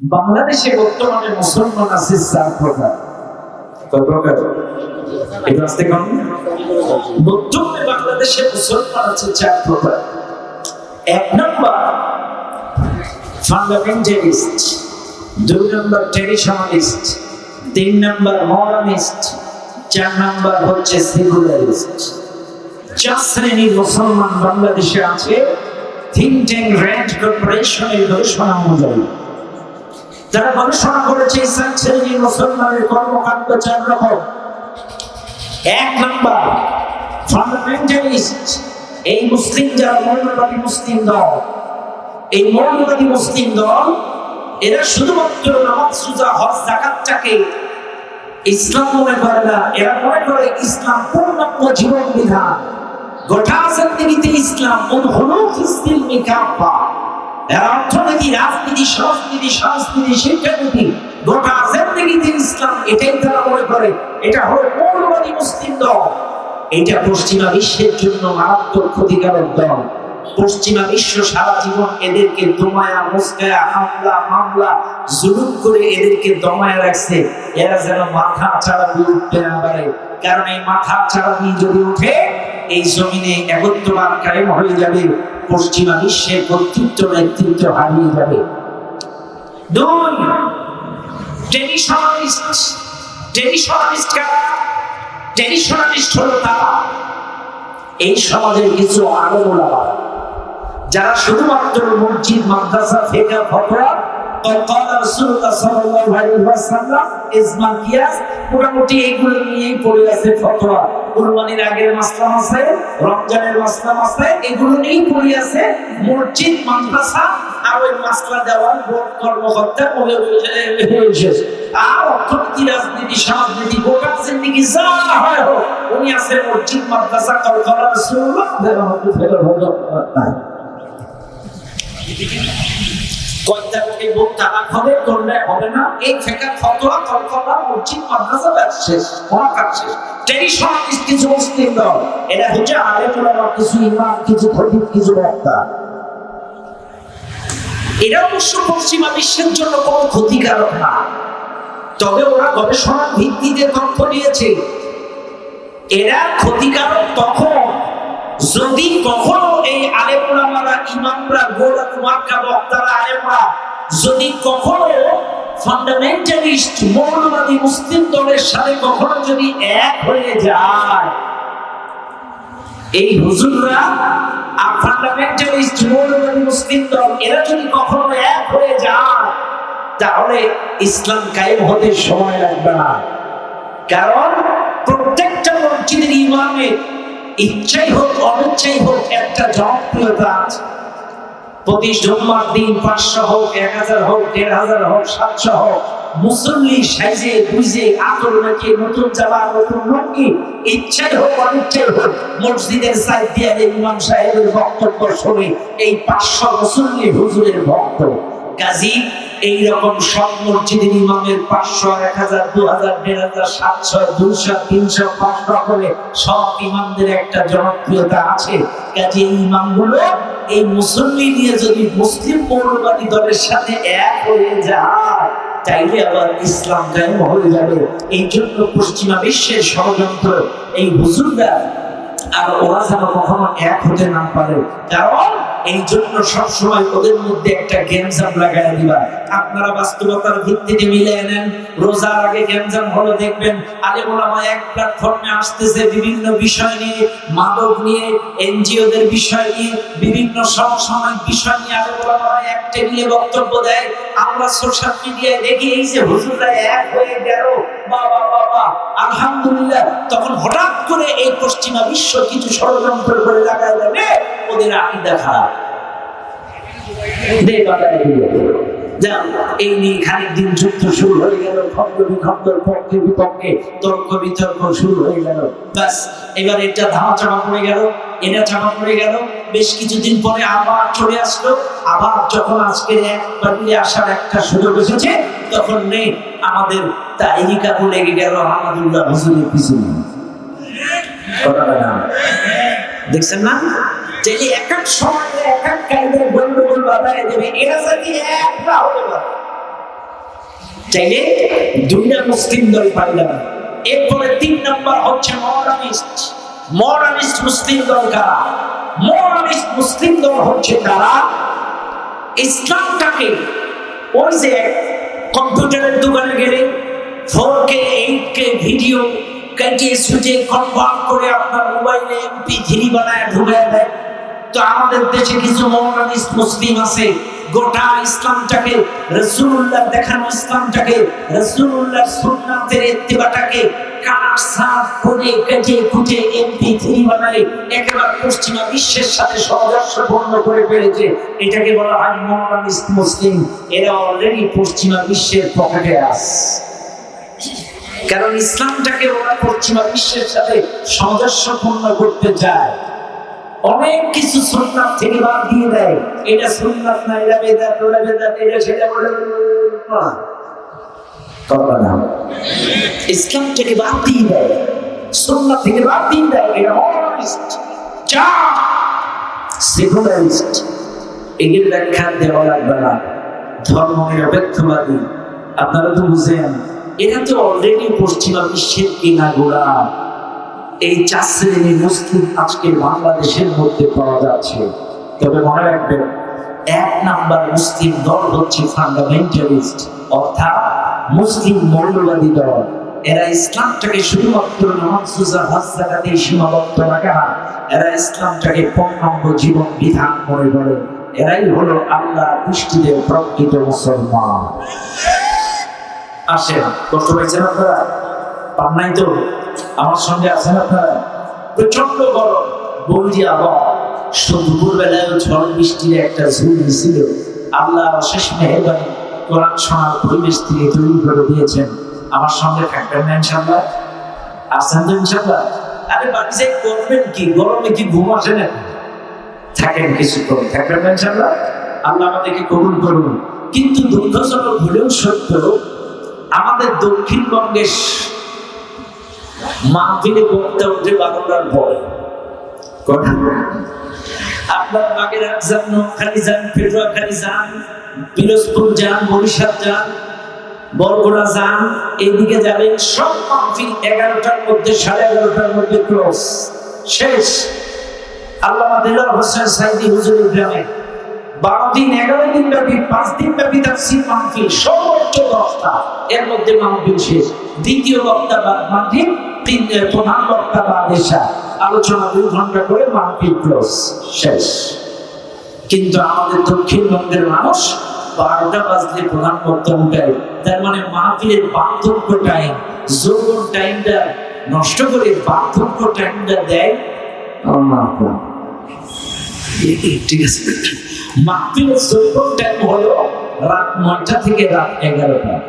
বাংলাদেশে বর্তমানে মুসলমান আছে চার প্রকার। কয় প্রকার? আসতে কম বর্তমানে বাংলাদেশে মুসলমান আছে চার প্রকার। এক নম্বর, ফান্ডামেন্টালিস্ট। দুই নম্বর, ট্রেডিশনালিস্ট। তিন নম্বর, মডার্নিস্ট। চার নম্বর হচ্ছে সেকুলারিস্ট। চার শ্রেণির মুসলমান বাংলাদেশে আছে থিঙ্ক ট্যাঙ্ক র্যান্ড কর্পোরেশনের গবেষণা অনুযায়ী। তারা গবেষণা করেছে ইসলাম শ্রেণির মুসলমানের কর্মকাণ্ড চার রকম। এক নম্বর ফান্ডামেন্টালিস্ট এই মুসলিম যারা মৌলবাদী মুসলিম দল, এই মৌলবাদী মুসলিম দল, এরা শুধুমাত্র নামাজ সুজা হজ, জাকাতটাকে ইসলাম মনে করে না, এরা মনে করে ইসলাম পূর্ণাঙ্গ জীবন বিধান গোটা জিন্দগিতে ইসলাম উদ্ভূত ফিসিল মিকাফা অর্থনীতি, রাজনীতি, সংস্কৃতি সংস্কৃতি, শিক্ষানীতি, গোটা জিন্দগিতে ইসলাম, এটাই তারা মনে করে। এটা হলো মৌলবাদী মুসলিম দল। এটা পশ্চিমা বিশ্বের জন্য মারাত্মক ক্ষতিকারক দল। পশ্চিমা বিশ্ব সারা জীবন এদেরকে দমায়া, মুস্কায়া, হামলা, মামলা, জুলুম করে এদেরকে দমায়া রাখছে। এরা যেন মাথা ছাড়া উঠতে না পারে। কারণ এই মাথা ছাড়া যদি উঠে এই জমিনে একত্রবাদ কায়েম হয়ে যাবে, পশ্চিমা বিশ্বের কর্তৃত্ব নেতৃত্ব হারিয়ে যাবে। দুই এই সমাজের কিছু আলোমোলা যারা শুধুমাত্র মসজিদ, মাদ্রাসা ফেকা ফতোয়া قال رسول الله صلى الله عليه وسلم ইজমা কিয়াস মোটামুটি এইগুলো নিয়েই পড়ে আছে ফতোয়া কুরবানির আগের মাসলাম আছে রমজানের মাসলাম আছে এগুলো নিয়েই পড়ে আছে মসজিদ মাদ্রাসা আর ওই মাসলা দেওয়ার বোর্ড কর্মকর্তা মনে শেষ আর অর্থনীতি রাজনীতি সমাজনীতি গোটা জিন্দিগি যা হয় হোক উনি আছে মসজিদ মাদ্রাসা কলকাতা রাসূলুল্লাহ দেওয়া ফেরত হলো কয়টাকে বোক টাকা হবে, করলে হবে না। এই ফেকা ফতোয়া কলকাতা মসজিদ, মাদ্রাসা ব্যাস শেষ মহাকাশ শেষ। কিছু মুসলিম দল, এরা হচ্ছে আলে তোলা কিছু ইমাম, কিছু খতিব কিছু বক্তা। এরা অবশ্য পশ্চিমা বিশ্বের জন্য কোনো ক্ষতিকারক না। তবে ওরা গবেষণার ভিত্তিতে তথ্য নিয়েছে এরা ক্ষতিকারক তখন যদি কখনো এই আলেমরা ইমামরা গোলা কুমাক্কা বক্তারা আলেমরা যদি কখনো ফান্ডামেন্টালিস্ট মৌলবাদী মুসলিম দলের সাথে কখনো যদি এক হয়ে যায়, এই হুজুররা আর ফান্ডামেন্টালিস্ট মৌলবাদী মুসলিম দল, এরা যদি কখনো এক হয়ে যায়, তাহলে ইসলাম কায়েম হতে সময় লাগবে না। কারণ প্রত্যেকটা মসজিদের ইমামের ইচ্ছাই হোক, অনিচ্ছাই হোক, একটা জনপ্রিয়তা আছে প্রতি জুম্মার দিন পাঁচশো হোক, এক হাজার হোক, দেড় হাজার হোক, সাতশো হোক, মুসল্লি সাইজে বুঝে আতর নাকি নতুন জামা নতুন লঙ্গি ইচ্ছাই হোক, অনিচ্ছাই হোক, মসজিদের সাইড দিয়ে ইমাম সাহেবের বক্তব্য শুনে এই পাঁচশো মুসল্লি হুজুরের ভক্ত। কাজী এইরকম সব মসজিদের ইমামের পাঁচশো, এক হাজার, দু হাজার, দেড় হাজার, সাতশো দুশো তিনশো, পাঁচশো করে সব ইমামদের একটা জনপ্রিয়তা আছে। কাজে এই ইমামগুলো এই মুসল্লি নিয়ে যদি মুসলিম মৌলবাদী দলের সাথে এক হয়ে যায় চাইলে আবার ইসলাম কায়েম হয়ে যাবে? এই জন্য পশ্চিমা বিশ্বের ষড়যন্ত্র, এই হুজুররা আর ওরা যেন কখনো এক হতে না পারে। কারণ এই জন্য সবসময় ওদের মধ্যে একটা গ্যামজাম লাগাই দিবা। আপনারা বাস্তবতার ভিত্তিতে মিলে নেন। রোজার আগে গ্যামজাম হলো দেখবেন আলেমোলামা এক প্ল্যাটফর্মে আসতেছে বিভিন্ন বিষয় নিয়ে, মাদক নিয়ে, এনজিওদের বিষয় নিয়ে, বিভিন্ন সমসাময়িক বিষয় নিয়ে আলেমোলামা এক টেবিলে বক্তব্য দেয়। আমরা সোশ্যাল মিডিয়ায় দেখি এই যে হুজুররা এক হয়ে গেল। বাবা বাবা আলহামদুলিল্লাহ, তখন হঠাৎ করে এই পশ্চিমা বিশ্ব কিছু ষড়যন্ত্র করে লাগায় আকিদা খারাপ। বেশ কিছুদিন পরে আবার চলে আসলো। আবার যখন পার্টিতে আসার একটা সুযোগ এসেছে, তখন নেই, আমাদের তাইরিকা লেগে গেল আমাদুল্লাহ হুজুরের পিছনে। দেখছেন না? যে এক এক সময় এক এক কায়দায় গন্ডগোল দেবে, এরা যদি একটা হতে পারে চাইলে দুইটা মুসলিম দল পাইলাম এরপরে তিন নাম্বার হচ্ছে মডার্নিস্ট মডার্নিস্ট মুসলিম দল কারা? মডার্নিস্ট মুসলিম দল হচ্ছে তারা ইসলামটাকে ওই যে কম্পিউটারের দোকানে গেলে four K eight K video কেটে সুটে কনভার্ট করে আপনার মোবাইলে এমপি থ্রি বানায় ঢুকে দেয়। তো আমাদের দেশে কিছু মৌলানিস্ট মুসলিম আছে। গোটা ইসলামটাকে রসুল্লাহ দেখানো ইসলামটাকে রসুল্লাহ সুন্নাতের ইত্তিবাটাকে সাফ করে কেটে কুটে পশ্চিমা বিশ্বের সাথে করে ফেলেছে। এটাকে বলা হয় মুসলিম। এরা অলরেডি পশ্চিমা বিশ্বের পকেটে আস কারণ ইসলামটাকে ওরা পশ্চিমা বিশ্বের সাথে সামঞ্জস্যপূর্ণ করতে চায়। অনেক কিছু সুন্নাত থেকে বাদ দিয়ে দেয়। এটা সুন্নাত না, এটা বেদাত, ওটা বেদাত, এটা সেটা বলে ইসলাম থেকে বাদ দিয়ে দেয়। সুন্নাত থেকে বাদ দিয়ে দেয়। এটা যা সেকুলারিস্ট। এগুলো ব্যাখ্যা দেওয়া লাগবে না। ধর্ম নিরপেক্ষবাদী। আপনারা তো বুঝেন, এরা তো অলরেডি পশ্চিমা বিশ্বের কিনা গোড়া এই চার শ্রেণির মুসলিম আজকে বাংলাদেশের মধ্যে পাওয়া যাচ্ছে। তবে মনে রাখবেন, এক নাম্বার মুসলিম দল হচ্ছে ফান্ডামেন্টালিস্ট অর্থাৎ মুসলিম মৌলবাদী দল। এরা ইসলামটাকে শুধুমাত্র নামাজ রোজা সীমাবদ্ধ রাখে না, এরা ইসলামটাকে পূর্ণাঙ্গ জীবন বিধান মনে করে। এরাই হলো আল্লাহ দৃষ্টিতে প্রকৃত মুসলমান। আসেন, কষ্ট পাইছেন আপনারা? পান নাই তো? আমার সঙ্গে আছেন আপনারা? প্রচণ্ড গরম বলছি আবহাওয়া। দুপুর বেলায় ঝড় বৃষ্টির একটা ঝুল ছিল। আল্লাহ অশেষ মেহরবানি কোরআন শোনার পরিবেশ থেকে তৈরি করে দিয়েছেন। আমার সঙ্গে থাকবেন না ইনশাল্লাহ আসেন তো ইনশাল্লাহ আরে বাড়ি যে করবেন কি? গরমে কি ঘুম আসে না? থাকেন কিছুক্ষণ, থাকবেন না ইনশাল্লাহ আল্লাহ আমাদেরকে কবুল করুন। কিন্তু দুঃখজনক হলেও সত্য, আমাদের দক্ষিণবঙ্গের মাহফিলে বক্তা উঠে বারোটার পরে। আপনার বাগেরহাট যান নোয়াখালী যান পেটুয়াখালী যান, পিরোজপুর যান, বরিশাল যান, বরগুনা যান এদিকে যাবেন, সব মাহফিল এগারোটার মধ্যে, সাড়ে এগারোটার মধ্যে ক্লোজ। শেষ। আল্লামা দিলার হোসেন সাইদি হুজুরের গ্রামে। বারো দিন এগারো দিন ব্যাপী, পাঁচ দিন ব্যাপী তাফসির মাহফিল, সর্বোচ্চ দশটা এর মধ্যে মাহফিল শেষ। দ্বিতীয় বক্তা বা মাহফিল, তিন প্রধান বক্তা বা আদেশা। আলোচনা দুই ঘণ্টা করে মাহফিল ক্লোজ শেষ। কিন্তু আমাদের দক্ষিণবঙ্গের মানুষ বারোটা বাজলে প্রধান বক্তা উঠায় তার মানে মাহফিলের বার্ধক্য টাইম যৌবন টাইমটা নষ্ট করে বার্ধক্য টাইমটা দেয় ঠিক আছে। মাহফিলের সৈকত টাইম হলো রাত নয়টা থেকে রাত এগারোটা।